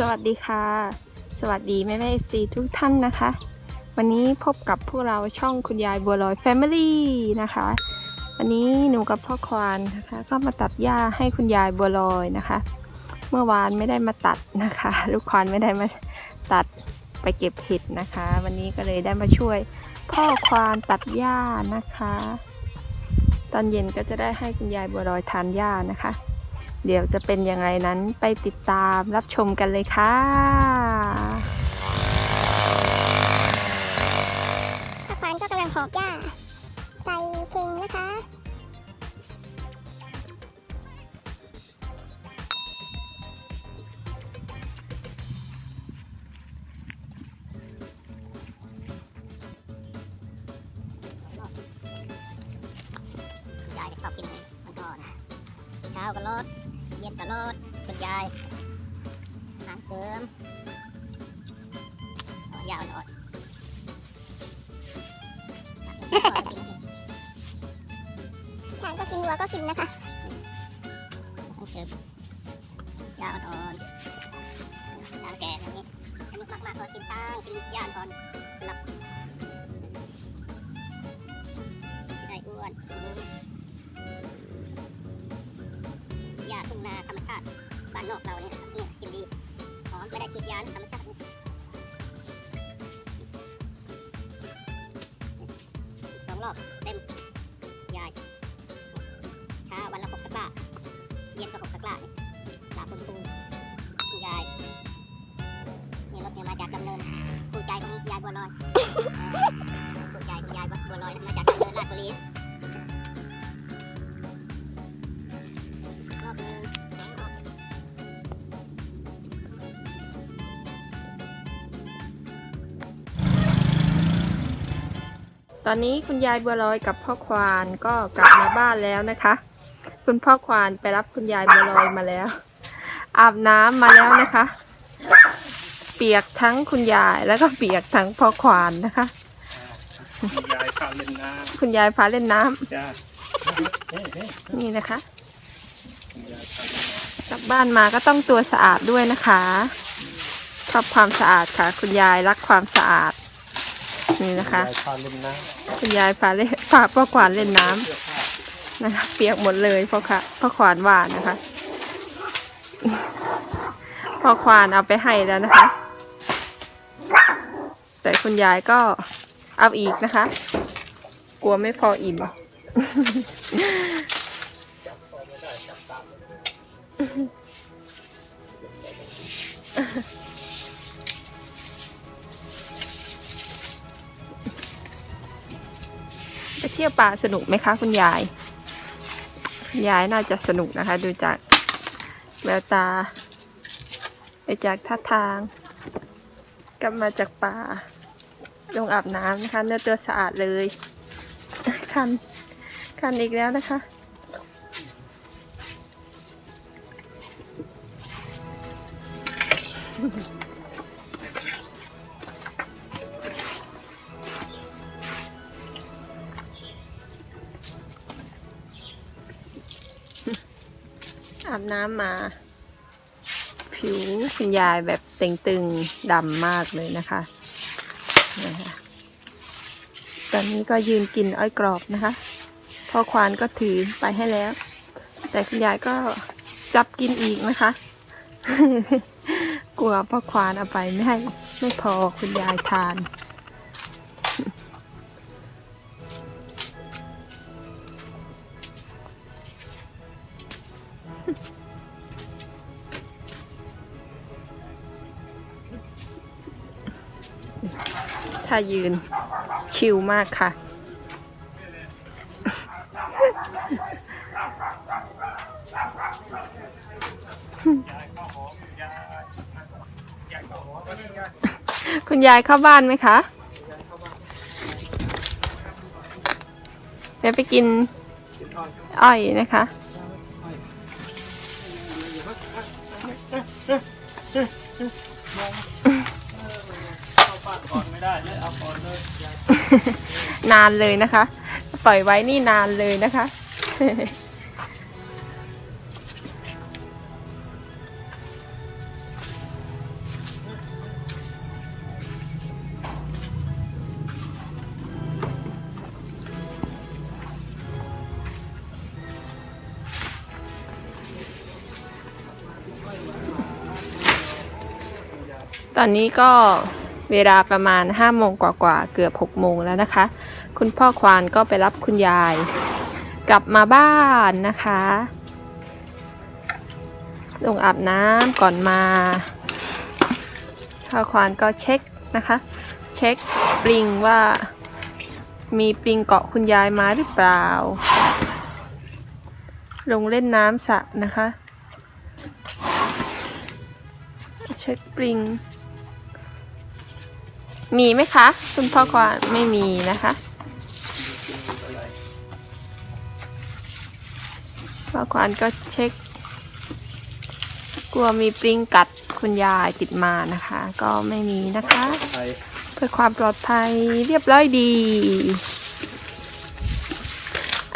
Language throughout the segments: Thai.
สวัสดีค่ะ สวัสดีแม่แม่เอฟซีทุกท่านนะคะ วันนี้พบกับพวกเราช่องคุณยายบัวลอย Family นะคะวันนี้หนูกับพ่อควานนะคะ ก็มาตัดหญ้าให้คุณยายบัวลอยนะคะ เมื่อวานไม่ได้มาตัดนะคะ ลูกควานไม่ได้มาตัดไปเก็บเห็ดนะคะ วันนี้ก็เลยได้มาช่วยพ่อควานตัดหญ้านะคะ ตอนเย็นก็จะได้ให้คุณยายบัวลอยทานหญ้านะคะ เดี๋ยวจะเป็นยังไงนั้นไปติดตามรับชมกันเลยค่ะป้าปานก็กำลังหอบหญ้า ใส่เข่งนะคะยายก็ชอบกินมันก่อนเช้าก็รด ย็นก็รดคุณยายอาหารเสริมต่อยาวอ่อนช้างก็กินวัวก็กินนะคะอาหารเสริมยาวอ่อนช้างแก่อย่างนี้ถ้ามันมากๆก็กินช้างกินหญ้าอ่อน นนอกเราเนี่ยเนี่ยกินดีหอมไม่ได้ฉีดยานธรรมชาติสองรอบเต็มยายเช้าวันละหกตะกร้าเย็นก็หกตะกร้าเนี่ยสามคุณครูคุณยายนี่รถเนี่ยมาจากดำเนินคู่ใจของยายบัวลอยคู่ใจของยายบัวลอยนะมาจากดำเนินราชบุรี ตอนนี้คุณยายบัวลอยกับพ่อควานก็กลับมาบ้านแล้วนะคะ คุณพ่อควานไปรับคุณยายบัวลอยมาแล้ว อาบน้ำมาแล้วนะคะ เปียกทั้งคุณยายแล้วก็เปียกทั้งพ่อควานนะคะ คุณยายพาเล่นน้คุณยายพาเล่นน้ำำจ้าเฮ้ยเฮ้ยนี่นะคะคุณยายพาเล่นน้กลับบ้านมาก็ต้องตัวสะอาดด้วยนะคะชอบความสะอาดค่ะ คุณยายรักความสะอาด นี่ำนะคะยายพาเล่นน้คุณยายพาเล่นพาพ่อขวานเล่นน้ำนะคะเปียกหมดเลยพ่อค่ะพ่อขวานว่านะคะพ่อควานเอาไปให้แล้วนะคะ แต่คุณยายก็เอาอีกนะคะ กลัวไม่พออิ่ม เที่ยวป่าสนุกไหมคะ คุณยาย คุณยายน่าจะสนุกนะคะ ดูจากแววตาไปจากท่าทาง กลับมาจากป่า ลงอาบน้ำนะคะ เนื้อตัวสะอาดเลย คัน คันอีกแล้วนะคะ อาบน้ำมา ผิวคุณยายแบบเต่งตึงดำมากเลยนะคะนะคะตอนนี้ก็ยืนกินอ้อยกรอบนะคะ พ่อควานก็ถือไปให้แล้ว แต่คุณยายก็จับกินอีกนะคะ กลัวพ่อควานเอาไปไม่ให้ไม่พอคุณยายทาน ถ้ายืนชิลมากค่ะ คุณยายเข้าบ้านไหมคะ เดี๋ยวไปกินอ้อยนะคะ นานเลยนะคะ ปล่อยไว้นี่นานเลยนะคะ ตอนนี้ก็ เวลาประมาณห้าโมงกว่าๆเกือบหกโมงแล้วนะคะ คุณพ่อควานก็ไปรับคุณยาย กลับมาบ้านนะคะลงอาบน้ำก่อนมาพ่อควานก็เช็คนะคะ เช็คปลิงว่า มีปลิงเกาะคุณยายมาหรือเปล่า ลงเล่นน้ำสระนะคะ เช็คปริง มีไหมคะ คุณพ่อควานไม่มีนะคะพ่อควานก็เช็ค กลัวมีปริงกัดคุณยายติดมานะคะ ก็ไม่มีนะคะ เพื่อความปลอดภัยเรียบร้อยดี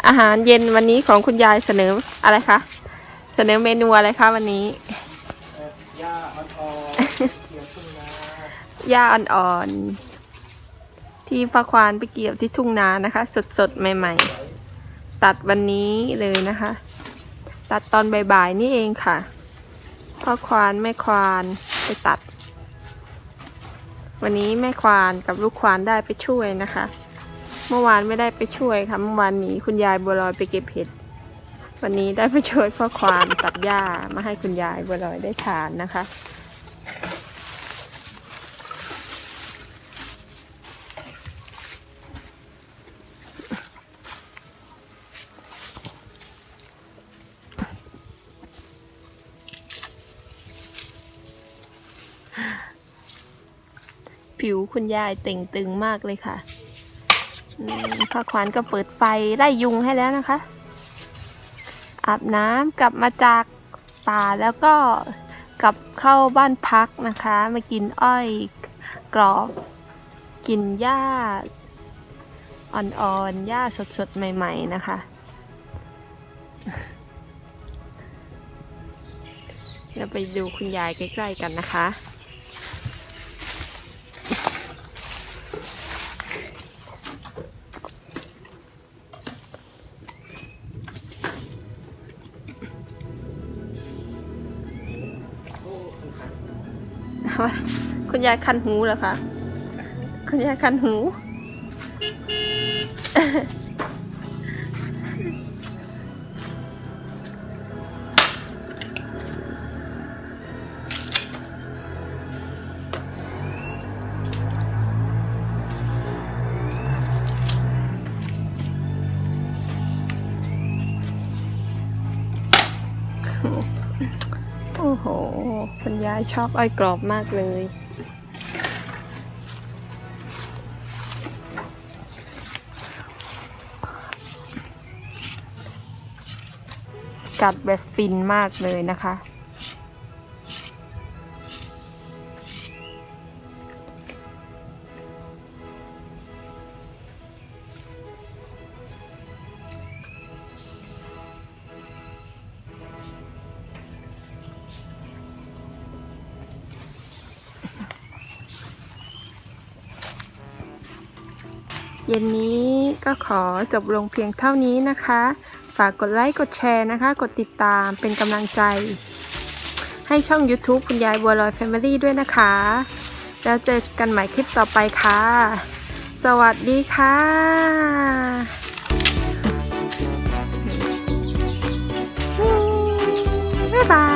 อาหารเย็นวันนี้ของคุณยายเสนออะไรคะเสนอเมนูอะไรคะวันนี้ หญ้าอ่อนๆเขียวขึ้นมา หญ้าอ่อนๆ ที่พระควานไปเกี่ยวที่ทุ่งนานะคะ สดๆ ใหม่ๆ ตัดวันนี้เลยนะคะ ตัดตอนบ่ายๆ นี่เองค่ะพ่อควานแม่ควานไปตัด วันนี้แม่ควานกับลูกควานได้ไปช่วยนะคะ เมื่อวานไม่ได้ไปช่วยค่ะเมื่อวานหนีคุณยายบัวลอยไปเก็บเห็ดวันนี้ได้ไปช่วยพ่อควานตัดหญ้ามาให้คุณยายบัวลอยได้ทานนะคะ ผิวคุณยายเต่งตึงมากเลยค่ะพ่อควานก็เปิดไฟไล่ยุงให้แล้วนะคะ อาบน้ำกลับมาจากป่าแล้วก็กลับเข้าบ้านพักนะคะ มากินอ้อยกรอบ กินหญ้าอ่อนๆหญ้าสดๆ ใหม่ ๆ นะคะ เราไปดูคุณยายใกล้ ๆ กันนะคะ คุณยายคันหูเหรอคะ คุณยายคันหู โอ้โห คุณยายชอบอ้อยกรอบมากเลย กัดแบบฟินมากเลยนะคะ เย็นนี้ก็ขอจบลงเพียงเท่านี้นะคะากกดไลค์ กดแชร์นะคะ กดติดตามเป็นกำลังใจ ให้ช่อง YouTube คุณยายบัวลอยแฟมิลี่ด้วยนะคะ แล้วเจอกันใหม่คลิปต่อไปค่ะ สวัสดีค่ะ拜拜。